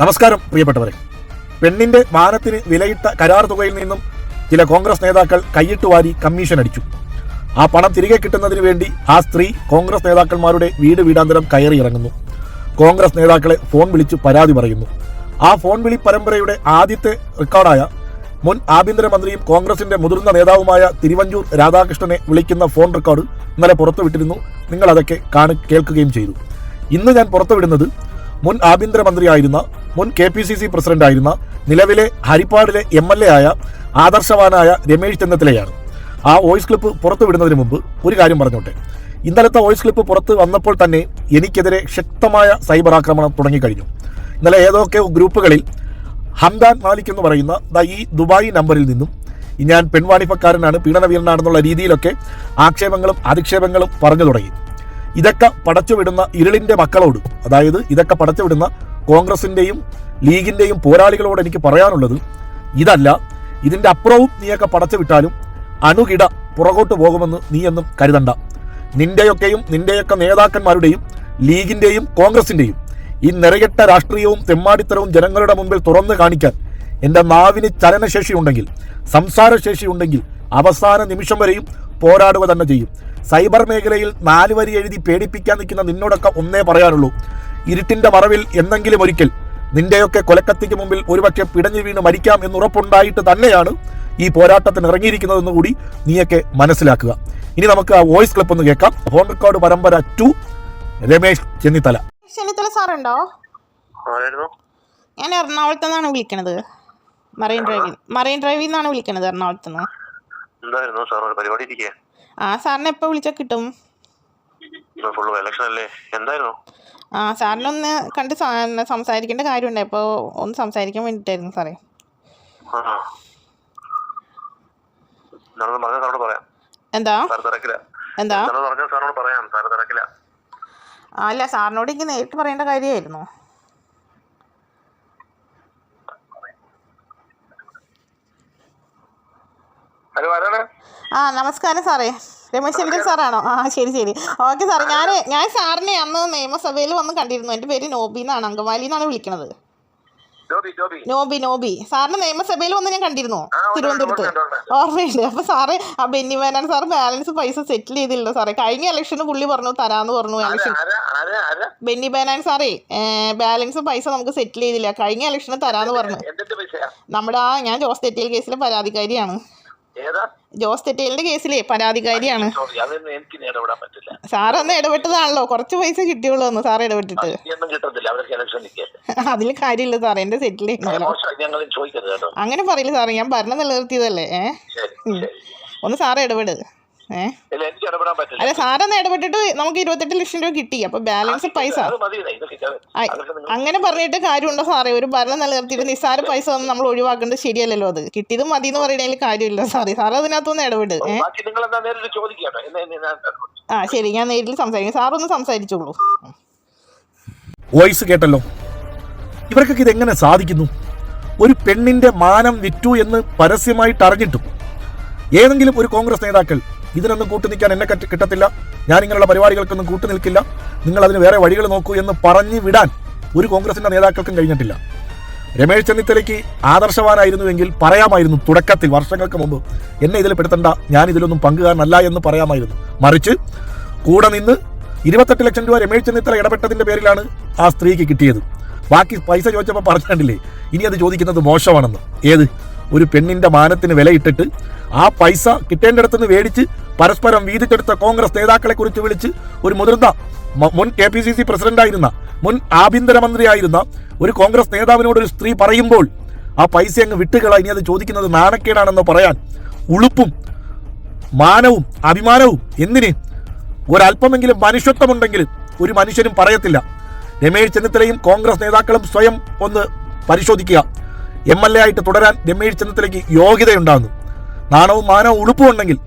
നമസ്കാരം പ്രിയപ്പെട്ടവരെ. പെണ്ണിന്റെ മാനത്തിന് വിലയിട്ട കരാർ തുകയിൽ നിന്നും ചില കോൺഗ്രസ് നേതാക്കൾ കൈയിട്ട് വാരി കമ്മീഷൻ അടിച്ചു. ആ പണം തിരികെ കിട്ടുന്നതിന് വേണ്ടി ആ സ്ത്രീ കോൺഗ്രസ് നേതാക്കന്മാരുടെ വീട് വീടാന്തരം കയറി ഇറങ്ങുന്നു. കോൺഗ്രസ് നേതാക്കളെ ഫോൺ വിളിച്ച് പരാതി പറയുന്നു. ആ ഫോൺ വിളി പരമ്പരയുടെ ആദ്യത്തെ റെക്കോർഡായ മുൻ ആഭ്യന്തരമന്ത്രിയും കോൺഗ്രസിന്റെ മുതിർന്ന നേതാവുമായ തിരുവഞ്ചൂർ രാധാകൃഷ്ണനെ വിളിക്കുന്ന ഫോൺ റെക്കോർഡ് ഇന്നലെ പുറത്തുവിട്ടിരുന്നു. നിങ്ങൾ അതൊക്കെ കാണി കേൾക്കുകയും ചെയ്തു. ഇന്ന് ഞാൻ പുറത്തുവിടുന്നത് മുൻ ആഭ്യന്തരമന്ത്രിയായിരുന്ന മുൻ കെ പി സി സി പ്രസിഡന്റായിരുന്ന നിലവിലെ ഹരിപ്പാടിലെ എം എൽ എ ആയ ആദർശവാനായ രമേശ് ചെന്നിത്തലയാണ്. ആ വോയിസ് ക്ലിപ്പ് പുറത്തുവിടുന്നതിന് മുമ്പ് ഒരു കാര്യം പറഞ്ഞോട്ടെ. ഇന്നലത്തെ വോയിസ് ക്ലിപ്പ് പുറത്ത് വന്നപ്പോൾ തന്നെ എനിക്കെതിരെ ശക്തമായ സൈബർ ആക്രമണം തുടങ്ങിക്കഴിഞ്ഞു. ഇന്നലെ ഏതൊക്കെ ഗ്രൂപ്പുകളിൽ ഹംദാൻ മാലിക് എന്ന് പറയുന്ന ദാ ഈ ദുബായ് നമ്പറിൽ നിന്നും ഞാൻ പെൺവാണിപ്പക്കാരനാണ് പീഡനവീരനാണെന്നുള്ള രീതിയിലൊക്കെ ആക്ഷേപങ്ങളും അധിക്ഷേപങ്ങളും പറഞ്ഞു തുടങ്ങി. ഇതൊക്കെ പടച്ചുവിടുന്ന ഇരുളിന്റെ മക്കളോട് അതായത് ഇതൊക്കെ പടച്ചുവിടുന്ന കോൺഗ്രസിന്റെയും ലീഗിന്റെയും പോരാളികളോട് എനിക്ക് പറയാനുള്ളത് ഇതല്ല ഇതിന്റെ അപ്പുറവും നീയൊക്കെ പടച്ചു വിട്ടാലും അണുകിട പുറകോട്ട് പോകുമെന്ന് നീയൊന്നും കരുതണ്ട. നിന്റെയൊക്കെയും നിന്റെയൊക്കെ നേതാക്കന്മാരുടെയും ലീഗിന്റെയും കോൺഗ്രസിന്റെയും ഈ നിറയട്ട രാഷ്ട്രീയവും തെമ്മാടിത്തരവും ജനങ്ങളുടെ മുമ്പിൽ തുറന്നു കാണിക്കാൻ എന്റെ നാവിന് ചലനശേഷി സംസാരശേഷിയുണ്ടെങ്കിൽ അവസാന നിമിഷം വരെയും പോരാടുക തന്നെ ചെയ്യും. സൈബർ മേഖലയിൽ നാലുവരി എഴുതി പേടിപ്പിക്കാൻ നിൽക്കുന്ന നിന്നോടൊക്കെ ഒന്നേ പറയാനുള്ളൂ. ഇരുട്ടിന്റെ മറവിൽ എന്നെങ്കിലും ഒരിക്കൽ നിന്റെയൊക്കെ കൊലക്കത്തിക്ക് മുമ്പിൽ ഒരുപക്ഷെ പിടഞ്ഞു വീണ് മരിക്കാം എന്നുറപ്പുണ്ടായിട്ട് തന്നെയാണ് ഈ പോരാട്ടത്തിന് ഇറങ്ങിയിരിക്കുന്നതെന്ന് കൂടി നീയൊക്കെ മനസ്സിലാക്കുക. ഇനി നമുക്ക് ആ വോയിസ് ക്ലിപ്പ് ഒന്ന് കേൾക്കാം. ഹോം റെക്കോർഡ് പരമ്പര ടു രമേശ് ചെന്നിത്തല. ചെന്നിത്തല സാറുണ്ടോ? ഞാൻ എറണാകുളത്ത് നിന്നാണ് വിളിക്കണത്. മറൈൻ ഡ്രൈവിൽ മറൈൻ ഡ്രൈവിൽ നിന്നാണ് വിളിക്കണത് എറണാകുളത്ത് നിന്ന്. എന്തായിരുന്നു സാർ ഒരു പരിപാടി ഇരിക്കേ? ആ സാറിനെ എപ്പോൾ വിളിച്ചാൽ കിട്ടും? ഫുള്ള് ഇലക്ഷൻ അല്ലേ? എന്തായിരുന്നു? ആ സാറിനൊന്ന് കണ്ട് സംസാരിക്കേണ്ട കാര്യമുണ്ട്. അപ്പോൾ ഒന്ന് സംസാരിക്കാൻ വേണ്ടിയിട്ടായിരുന്നു സാറേ. എന്താ? എന്താ? അല്ല സാറിനോട് എനിക്ക് നേരിട്ട് പറയേണ്ട കാര്യമായിരുന്നു. ഹലോ ആരാണ്? ആ നമസ്കാരം സാറേ. രമേശ് സാറാണോ? ആ ശരി ശരി. ഓക്കെ സാർ ഞാൻ ഞാൻ സാറിനെ അന്ന് നിയമസഭയിൽ വന്ന് കണ്ടിരുന്നു. എന്റെ പേര് നോബി എന്നാണ് അങ്കമാലി എന്നാണ് വിളിക്കുന്നത് നോബി നോബി. സാറിന് നിയമസഭയിൽ വന്ന് ഞാൻ കണ്ടിരുന്നു? തിരുവനന്തപുരത്ത്. ഓർമ്മയുണ്ട്. അപ്പൊ സാറ് ആ ബെന്നി വേനാൻ സാർ ബാലൻസ് പൈസ സെറ്റിൽ ചെയ്തില്ല സാറേ. കഴിഞ്ഞ ഇലക്ഷന് പുള്ളി പറഞ്ഞു തരാന്ന് പറഞ്ഞു ഇലക്ഷൻ ബെന്നി ബേനാൻ സാറേ ബാലൻസ് പൈസ നമുക്ക് സെറ്റിൽ ചെയ്തില്ല. കഴിഞ്ഞ ഇലക്ഷന് തരാന്ന് പറഞ്ഞു. നമ്മുടെ ആ ഞാൻ ജോസ് തെറ്റിയൽ കേസിലെ പരാതിക്കാരിയാണ്. ജോസ് തെറ്റേലിന്റെ കേസിലെ പരാതിക്കാരിയാണ്. സോറി അന്ന് ഇടപെട്ടതാണല്ലോ. കുറച്ച് പൈസ കിട്ടിയുള്ളൂ സാർ ഇടപെട്ടിട്ട്. ഒന്നും ഇലക്ഷൻ നിൽക്കല്ലേ അതിൽ കാര്യമില്ല സാറേ. എന്റെ സെറ്റിൽ അങ്ങനെ പറയില്ല സാറേ. ഞാൻ ഭരണം നിലനിർത്തിയതല്ലേ. ഒന്ന് സാറേ ഇടപെട്. ഏ? ഇല്ല എനിക്ക് അല്ല സാറൊന്ന് ഇടപെട്ടിട്ട് നമുക്ക് ഇരുപത്തെട്ട് ലക്ഷം രൂപ കിട്ടി. അപ്പൊ ബാലൻസ് പൈസ. അങ്ങനെ പറഞ്ഞിട്ട് കാര്യമുണ്ടോ സാറേ? ഒരു ഭരണം നിലനിർത്തിയിട്ട് നിസ്സാര പൈസ ഒന്നും നമ്മൾ ഒഴിവാക്കേണ്ടത് ശരിയല്ലല്ലോ അത്. കിട്ടിയത് മതി എന്ന് പറയുന്നതിൽ കാര്യമില്ല സാറേ. സാർ അതിനകത്തൊന്ന് ഇടപെടും. ആ ശരി ഞാൻ നേരിൽ സംസാരിക്കും. സാറൊന്ന് സംസാരിച്ചോളൂ. വോയിസ് കേട്ടല്ലോ? ഇവർക്കൊക്കെ ഇതെങ്ങനെ സാധിക്കുന്നു? ഒരു പെണ്ണിന്റെ മാനം വിറ്റു എന്ന് പരസ്യമായിട്ട് അറിഞ്ഞിട്ടും ഏതെങ്കിലും ഒരു കോൺഗ്രസ് നേതാക്കൾ ഇതിനൊന്നും കൂട്ടു നിൽക്കാൻ എന്നെ കിട്ടത്തില്ല. ഞാൻ ഇങ്ങനെയുള്ള പരിപാടികൾക്കൊന്നും കൂട്ടു നിൽക്കില്ല. നിങ്ങൾ അതിന് വേറെ വഴികൾ നോക്കൂ എന്ന് പറഞ്ഞു വിടാൻ ഒരു കോൺഗ്രസിന്റെ നേതാക്കൾക്കും കഴിഞ്ഞിട്ടില്ല. രമേശ് ചെന്നിത്തലയ്ക്ക് ആദർശവാനായിരുന്നുവെങ്കിൽ പറയാമായിരുന്നു തുടക്കത്തിൽ വർഷങ്ങൾക്ക് മുമ്പ് എന്നെ ഇതിൽ പെടുത്തണ്ട ഞാൻ ഇതിലൊന്നും പങ്കുകാരനല്ല എന്ന് പറയാമായിരുന്നു. മറിച്ച് കൂടെ നിന്ന് ഇരുപത്തെട്ട് ലക്ഷം രൂപ രമേശ് ചെന്നിത്തല ഇടപെട്ടതിന്റെ പേരിലാണ് ആ സ്ത്രീക്ക് കിട്ടിയത്. ബാക്കി പൈസ ചോദിച്ചപ്പോൾ പറഞ്ഞിട്ടില്ലേ ഇനി അത് ചോദിക്കുന്നത് മോശമാണെന്ന്. ഏത്? ഒരു പെണ്ണിന്റെ മാനത്തിന് വിലയിട്ടിട്ട് ആ പൈസ കിട്ടേണ്ടിടത്തുനിന്ന് മേടിച്ച് പരസ്പരം വീതിച്ചെടുത്ത കോൺഗ്രസ് നേതാക്കളെ കുറിച്ച് വിളിച്ച് ഒരു മുതിർന്ന മുൻ കെ പി സി സി പ്രസിഡന്റായിരുന്ന മുൻ ആഭ്യന്തരമന്ത്രിയായിരുന്ന ഒരു കോൺഗ്രസ് നേതാവിനോട് ഒരു സ്ത്രീ പറയുമ്പോൾ ആ പൈസ അങ്ങ് വിട്ടുകള ഇനി അത് ചോദിക്കുന്നത് നാണക്കേടാണെന്ന് പറയാൻ ഉളുപ്പും മാനവും അഭിമാനവും എന്തിന്? ഒരല്പമെങ്കിലും മനുഷ്യത്വമുണ്ടെങ്കിൽ ഒരു മനുഷ്യനും പറയത്തില്ല. രമേശ് ചെന്നിത്തലയും കോൺഗ്രസ് നേതാക്കളും സ്വയം ഒന്ന് പരിശോധിക്കുക. എം എൽ എ ആയിട്ട് തുടരാൻ രമേശ് ചെന്നിത്തലയ്ക്ക് യോഗ്യതയുണ്ടാകുന്നു നാണവും മാനവും ഉളുപ്പും ഉണ്ടെങ്കിൽ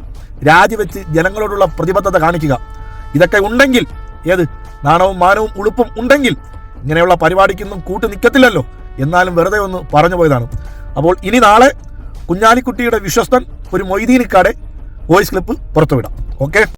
രാജിവെച്ച് ജനങ്ങളോടുള്ള പ്രതിബദ്ധത കാണിക്കുക. ഇതൊക്കെ ഉണ്ടെങ്കിൽ ഏത്? നാണവും മാനവും ഉളുപ്പും ഉണ്ടെങ്കിൽ ഇങ്ങനെയുള്ള പരിപാടിക്കൊന്നും കൂട്ടു നിൽക്കത്തില്ലല്ലോ എന്നാലും വെറുതെ ഒന്ന് പറഞ്ഞു പോയതാണ്. അപ്പോൾ ഇനി നാളെ കുഞ്ഞാലിക്കുട്ടിയുടെ വിശ്വസ്തൻ ഒരു മൊയ്തീനിക്കാടെ വോയിസ് ക്ലിപ്പ് പുറത്തുവിടാം. ഓക്കെ?